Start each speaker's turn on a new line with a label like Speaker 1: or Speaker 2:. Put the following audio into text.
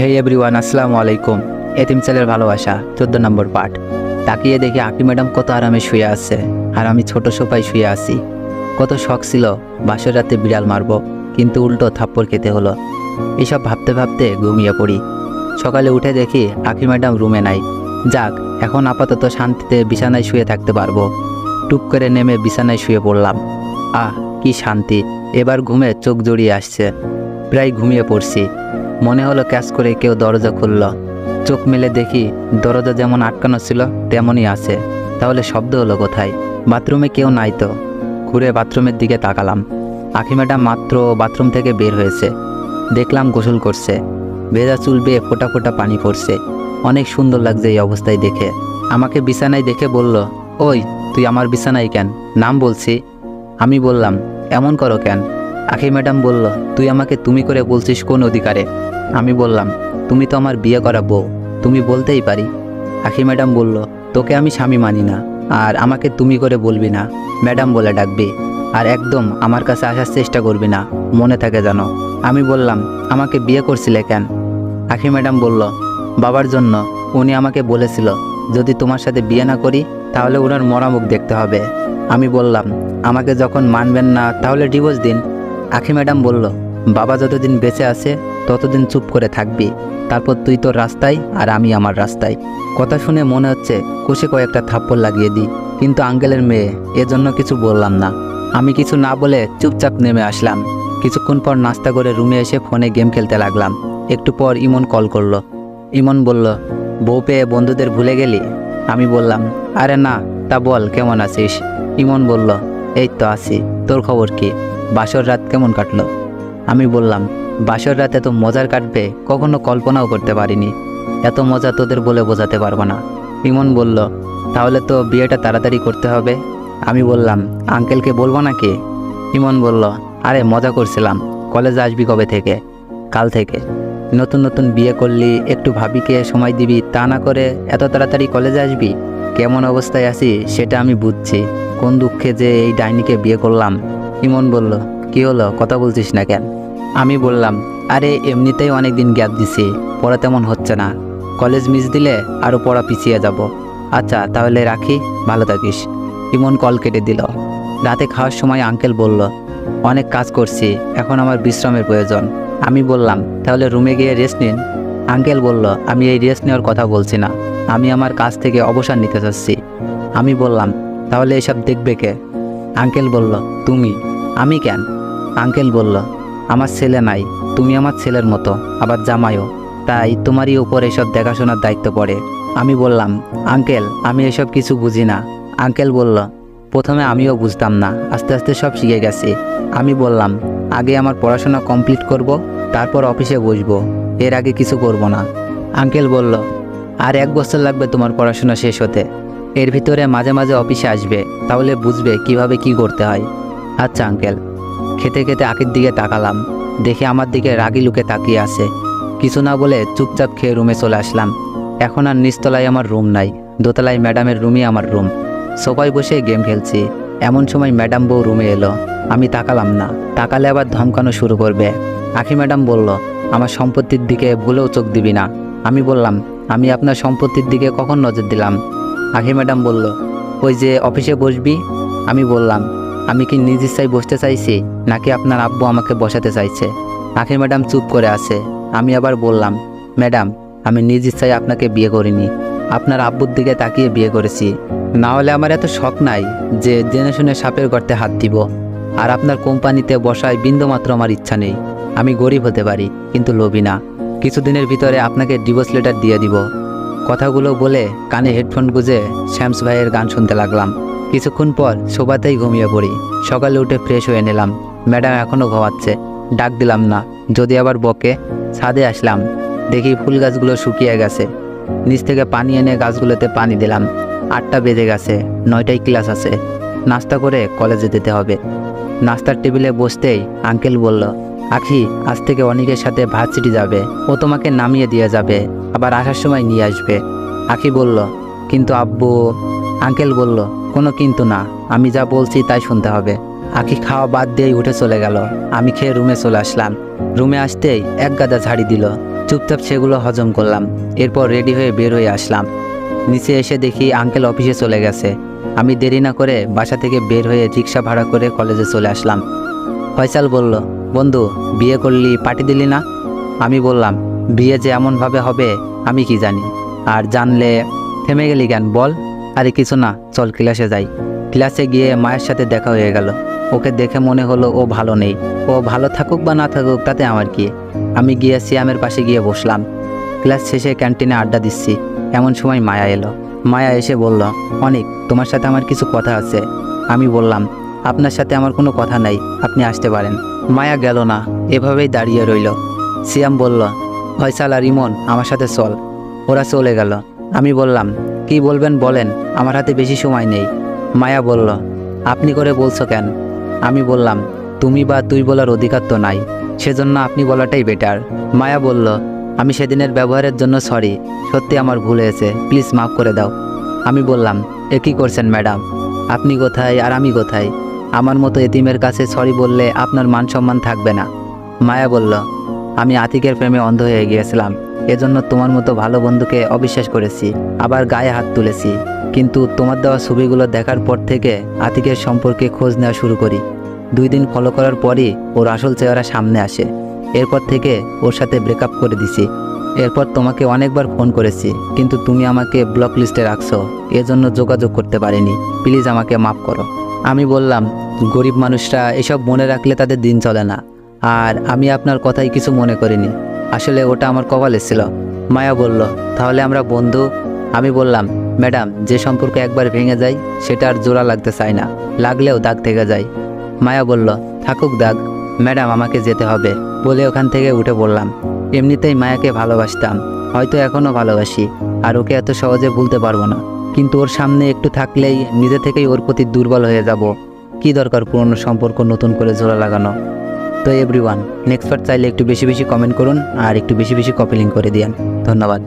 Speaker 1: হে everyone আসসালামু আলাইকুম এতিম ছেলের ভালোবাসা চোদ্দ নম্বর পার্ট তাকিয়ে দেখি আকি ম্যাডাম কত আরামে শুয়ে আছে, আর আমি ছোট সোফায় শুয়ে আছি। কত শখ ছিল বাসর রাতে বিড়াল মারবো, কিন্তু উল্টো থাপ্পড় খেতে হলো। এসব ভাবতে ভাবতে ঘুমিয়ে পড়ি। সকালে উঠে দেখি আকি ম্যাডাম রুমে নাই। যাক, এখন আপাতত শান্তিতে বিছানায় শুয়ে থাকতে পারব। টুক করে নেমে বিছানায় শুয়ে পড়লাম। আহ, কি শান্তি। এবার ঘুমে চোখ জড়িয়ে আসছে। প্রায় ঘুমিয়ে পড়ছি। মনে হলো ক্যাচ করে কেউ দরজা খুলল। চোখ মেলে দেখি দরজা যেমন আটকানো ছিল, তেমনই আছে। তাহলে শব্দ হলো কোথায়? বাথরুমে কেউ নাই তো। ঘুরে বাথরুমের দিকে তাকালাম। আখি ম্যাডাম মাত্র বাথরুম থেকে বের হয়েছে। দেখলাম গোসল করছে। ভেজা চুল বেয়ে ফোটা ফোটা পানি পড়ছে। অনেক সুন্দর লাগছে এই অবস্থায় দেখে। আমাকে বিছানায় দেখে বলল, ওই, তুই আমার বিছানায় কেন? নাম বলছি। আমি বললাম, এমন করো কেন? আখি ম্যাডাম বলল, তুই আমাকে তুমি করে বলছিস কোন অধিকারে? আমি বললাম, তুমি তো আমার বিয়ে করা বউ, তুমি বলতেই পারি। আখি ম্যাডাম বলল, তোকে আমি স্বামী মানি না, আর আমাকে তুমি করে বলবি না। ম্যাডাম বলে, ডাকবি। আর একদম আমার কাছে আসার চেষ্টা করবি না, মনে থাকে জানো আমি বললাম, আমাকে বিয়ে করছিলে কেন? আখি ম্যাডাম বলল, বাবার জন্য। উনি আমাকে বলেছিল, যদি তোমার সাথে বিয়ে না করি, তাহলে ওনার মরামুখ দেখতে হবে। আমি বললাম, আমাকে যখন মানবেন না, তাহলে ডিভোর্স দিন। আখি ম্যাডাম বলল, বাবা যতদিন বেঁচে আছে ততদিন চুপ করে থাকবি। তারপর তুই তোর রাস্তায় আর আমি আমার রাস্তায়। কথা শুনে মনে হচ্ছে কষে কয়েকটা থাপ্পড় লাগিয়ে দিই, কিন্তু আঙ্কেলের মেয়ে, এজন্য কিছু বললাম না। আমি কিছু না বলে চুপচাপ নেমে আসলাম। কিছুক্ষণ পর নাস্তা করে রুমে এসে ফোনে গেম খেলতে লাগলাম। একটু পর ইমন কল করল। ইমন বলল, বউ পেয়ে বন্ধুদের ভুলে গেলি? আমি বললাম, আরে না, তা বল, কেমন আছিস? ইমন বলল, এই তো আছি, তোর খবর কি? বাসর রাত কেমন কাটলো? আমি বললাম বাসর রাত এত মজার কাটবে, কখনো কল্পনাও করতে পারিনি। এত মজা তোদের বলে বোঝাতে পারব না। ইমন বলল, তাহলে তো বিয়েটা তাড়াতাড়ি করতে হবে? আমি বললাম, আঙ্কেলকে বলব নাকি? ইমন বলল, আরে, মজা করছিলাম। কলেজে আসবি কবে থেকে? কাল থেকে। নতুন নতুন বিয়ে করলি, একটু ভাবিকে সময় দিবি, তা না করে এত তাড়াতাড়ি কলেজে আসবি? কেমন অবস্থায় আছি সেটা আমি বুঝছি। কোন দুঃখে যে এই ডাইনিকে বিয়ে করলাম? ইমন বলল, কি হলো? কথা বলছিস না কেন? আমি বললাম, আরে, এমনিতেই অনেক দিন গ্যাপ দিছি, পড়া তেমন হচ্ছে না। কলেজ মিস দিলে আরও পড়া পিছিয়ে যাব। আচ্ছা তাহলে রাখি, ভালো থাকিস। ইমন কল কেটে দিল। রাতে খাওয়ার সময় আঙ্কেল বলল, অনেক কাজ করছি, এখন আমার বিশ্রামের প্রয়োজন। আমি বললাম, তাহলে রুমে গিয়ে রেস্ট নিন। আঙ্কেল বলল, আমি এই রেস্ট নেওয়ার কথা বলছি না। আমি আমার কাজ থেকে অবসর নিতে চাচ্ছি। আমি বললাম, তাহলে এসব দেখবে কে? আঙ্কেল বলল, তুমি। আমি কেন? আঙ্কেল বলল আমার ছেলে নাই, তুমি আমার ছেলের মতো, আবার জামাইও। তাই তোমারই উপর এসব দেখাশোনার দায়িত্ব পড়ে। আমি বললাম, আঙ্কেল, আমি এসব কিছু বুঝি না। আঙ্কেল বলল, প্রথমে আমিও বুঝতাম না, আস্তে আস্তে সব শিখে গেছি। আমি বললাম, আগে আমার পড়াশোনা কমপ্লিট করব, তারপর অফিসে বসবো, এর আগে কিছু করব না। আঙ্কেল বলল, আর এক বছর লাগবে তোমার পড়াশোনা শেষ হতে। এর ভিতরে মাঝে মাঝে অফিসে আসবে, তাহলে বুঝবে কীভাবে কি করতে হয়। আচ্ছা আঙ্কেল। খেতে খেতে আঁকির দিকে তাকালাম। দেখে আমার দিকে রাগি লুকে তাকিয়ে আছে। কিছু না বলে চুপচাপ খেয়ে রুমে চলে আসলাম। এখন আর নিচতলায় আমার রুম নাই, দোতলায় ম্যাডামের রুমই আমার রুম। সোফায় বসে গেম খেলছি। এমন সময় ম্যাডাম বউ রুমে এলো। আমি তাকালাম না। তাকালে আবার ধমকানো শুরু করবে। আখি ম্যাডাম বলল, আমার সম্পত্তির দিকে ভুলেও চোখ দিবি না। আমি বললাম, আমি আপনার সম্পত্তির দিকে কখন নজর দিলাম? আখি ম্যাডাম বলল, ওই যে অফিসে বসবি? আমি বললাম আমি কি নিজ ইচ্ছায় বসতে চাইছি, নাকি আপনার আব্বু আমাকে বসাতে চাইছে? আখি ম্যাডাম চুপ করে আছে। আমি আবার বললাম, ম্যাডাম, আমি নিজ ইচ্ছায় আপনাকে বিয়ে করিনি। আপনার আব্বুর দিকে তাকিয়ে বিয়ে করেছি। না হলে আমার এত শখ নাই যে জেনে শুনে সাপের গর্তে হাত দিব। আর আপনার কোম্পানিতে বসায় বিন্দুমাত্র আমার ইচ্ছা নেই। আমি গরিব হতে পারি, কিন্তু লোভী না। কিছুদিনের ভিতরে আপনাকে ডিভোর্স লেটার দিয়ে দিব। কথাগুলো বলে কানে হেডফোন গুঁজে শ্যামস ভাইয়ের গান শুনতে লাগলাম। কিছুক্ষণ পর শোভাতেই ঘুমিয়ে পড়ি। সকালে উঠে ফ্রেশ হয়ে নিলাম। ম্যাডাম এখনও ঘুমাচ্ছে। ডাক দিলাম না। যদি আবার বকে, ছাদে আসলাম। দেখি ফুল গাছগুলো শুকিয়ে গেছে। নিচ থেকে পানি এনে গাছগুলোতে পানি দিলাম। আটটা বেজে গেছে। নয়টায় ক্লাস আছে। নাস্তা করে কলেজে যেতে হবে। নাস্তার টেবিলে বসতেই আঙ্কেল বলল, আখি, আজ থেকে অনেকের সাথে ভাত ভার্সিটি যাবে। ও তোমাকে নামিয়ে দিয়ে যাবে। আবার আসার সময় নিয়ে আসবে। আখি বলল, কিন্তু আব্বু আঙ্কেল বলল, কোনো কিন্তু না, আমি যা বলছি তাই শুনতে হবে। আখি খাওয়া বাদ দিয়েই উঠে চলে গেল। আমি খেয়ে রুমে চলে আসলাম। রুমে আসতেই এক গাদা ঝাড়ি দিল। চুপচাপ সেগুলো হজম করলাম। এরপর রেডি হয়ে বের হয়ে আসলাম। নিচে এসে দেখি আঙ্কেল অফিসে চলে গেছে। আমি দেরি না করে বাসা থেকে বের হয়ে রিক্সা ভাড়া করে কলেজে চলে আসলাম। ফয়সাল বলল, বন্ধু, বিয়ে করলি, পার্টি দিলি না? আমি বললাম, বিয়ে যে এমনভাবে হবে, আমি কি জানি। আর জানলে থেমে গেলি কেন, বল? আরে কিছু না, চল ক্লাসে যাই। ক্লাসে গিয়ে মায়ের সাথে দেখা হয়ে গেল। ওকে দেখে মনে হলো ও ভালো নেই। ও ভালো থাকুক বা না থাকুক, তাতে আমার কি? আমি গিয়ে সিয়ামের পাশে গিয়ে বসলাম। ক্লাস শেষে ক্যান্টিনে আড্ডা দিচ্ছি। এমন সময় মায়া এলো। মায়া এসে বলল, অনেক, তোমার সাথে আমার কিছু কথা আছে। আমি বললাম, আপনার সাথে আমার কোনো কথা নাই, আপনি আসতে পারেন। মায়া গেল না, এভাবেই দাঁড়িয়ে রইল। সিয়াম বলল ফয়সাল আর ইমন আমার সাথে চল। ওরা চলে গেল। আমি বললাম কি বলবেন বলেন, আমার হাতে বেশি সময় নেই। মায়া বলল, আপনি করে বলছো কেন? আমি বললাম, তুমি বা তুই বলার অধিকার তো নাই, সেজন্য আপনি বলাটাই বেটার মায়া বলল, আমি সেদিনের ব্যবহারের জন্য সরি সত্যি আমার ভুল হয়েছে প্লিজ মাফ করে দাও। আমি বললাম, এ কী করছেন ম্যাডাম আপনি কোথায় আর আমি কোথায়? আমার মতো এতিমের কাছে সরি বললে আপনার মান সম্মান থাকবে না। মায়া বলল, আমি আতিকের প্রেমে অন্ধ হয়ে গিয়েছিলাম। এজন্য তোমার মতো ভালো বন্ধুকে অবিশ্বাস করেছি, আবার গায়ে হাত তুলেছি। কিন্তু তোমার দেওয়া ছবিগুলো দেখার পর থেকে আতিকের সম্পর্কে খোঁজ নেওয়া শুরু করি। দুই দিন ফলো করার পরই ওর আসল চেহারা সামনে আসে। এরপর থেকে ওর সাথে ব্রেকআপ করে দিছি। এরপর তোমাকে অনেকবার ফোন করেছি, কিন্তু তুমি আমাকে ব্লক লিস্টে রাখছো। এজন্য যোগাযোগ করতে পারিনি। প্লিজ আমাকে মাফ করো। আমি বললাম, গরিব মানুষরা এসব মনে রাখলে তাদের দিন চলে না। আর আমি আপনার কথাই কিছু মনে করিনি। আসলে ওটা আমার কপালে ছিল। মায়া বলল, তাহলে আমরা বন্ধু? আমি বললাম, ম্যাডাম, যে সম্পর্ক একবার ভেঙে যায় সেটা আর জোড়া লাগতে চায় না, লাগলেও দাগ থেকে যায়। মায়া বলল, থাকুক দাগ, ম্যাডাম, আমাকে যেতে হবে। বলে ওখান থেকে উঠে পড়লাম। এমনিতেই মায়াকে ভালোবাসতাম, হয়তো এখনও ভালোবাসি, আর ওকে এত সহজে ভুলতে পারব না। কিন্তু ওর সামনে একটু থাকলেই নিজে থেকেই ওর প্রতি দুর্বল হয়ে যাব। কি দরকার পুরনো সম্পর্ক নতুন করে জোড়া লাগানো? তো এভরিওয়ান নেক্সট বার চাইলে একটু বেশি বেশি কমেন্ট করুন আর একটু বেশি বেশি কপি লিঙ্ক করে দিন ধন্যবাদ।